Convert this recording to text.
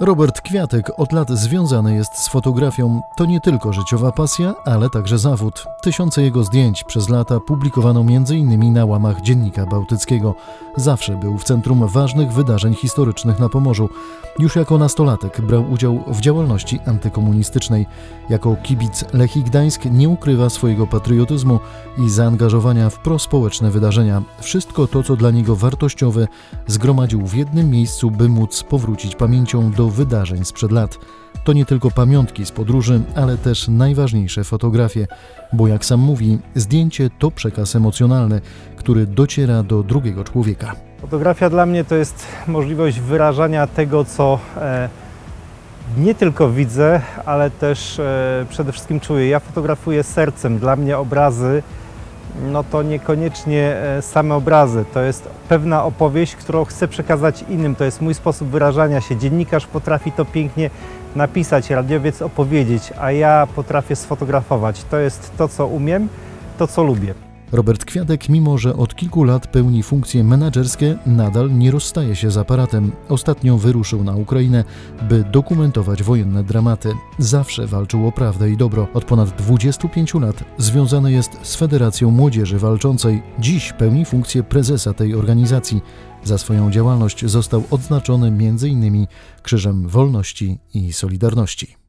Robert Kwiatek od lat związany jest z fotografią. To nie tylko życiowa pasja, ale także zawód. Tysiące jego zdjęć przez lata publikowano m.in. na łamach Dziennika Bałtyckiego. Zawsze był w centrum ważnych wydarzeń historycznych na Pomorzu. Już jako nastolatek brał udział w działalności antykomunistycznej. Jako kibic Lechii Gdańsk nie ukrywa swojego patriotyzmu i zaangażowania w prospołeczne wydarzenia. Wszystko to, co dla niego wartościowe, zgromadził w jednym miejscu, by móc powrócić pamięcią do wydarzeń sprzed lat. To nie tylko pamiątki z podróży, ale też najważniejsze fotografie, bo jak sam mówi, zdjęcie to przekaz emocjonalny, który dociera do drugiego człowieka. Fotografia dla mnie to jest możliwość wyrażania tego, co e, nie tylko widzę, ale też e, przede wszystkim czuję. Ja fotografuję sercem. Dla mnie obrazy no to niekoniecznie e, same obrazy. To jest pewna opowieść, którą chcę przekazać innym. To jest mój sposób wyrażania się. Dziennikarz potrafi to pięknie napisać, radiowiec opowiedzieć, a ja potrafię sfotografować. To jest to, co umiem, to, co lubię. Robert Kwiatek, mimo że od kilku lat pełni funkcje menedżerskie, nadal nie rozstaje się z aparatem. Ostatnio wyruszył na Ukrainę, by dokumentować wojenne dramaty. Zawsze walczył o prawdę i dobro. Od ponad 25 lat związany jest z Federacją Młodzieży Walczącej. Dziś pełni funkcję prezesa tej organizacji. Za swoją działalność został odznaczony m.in. Krzyżem Wolności i Solidarności.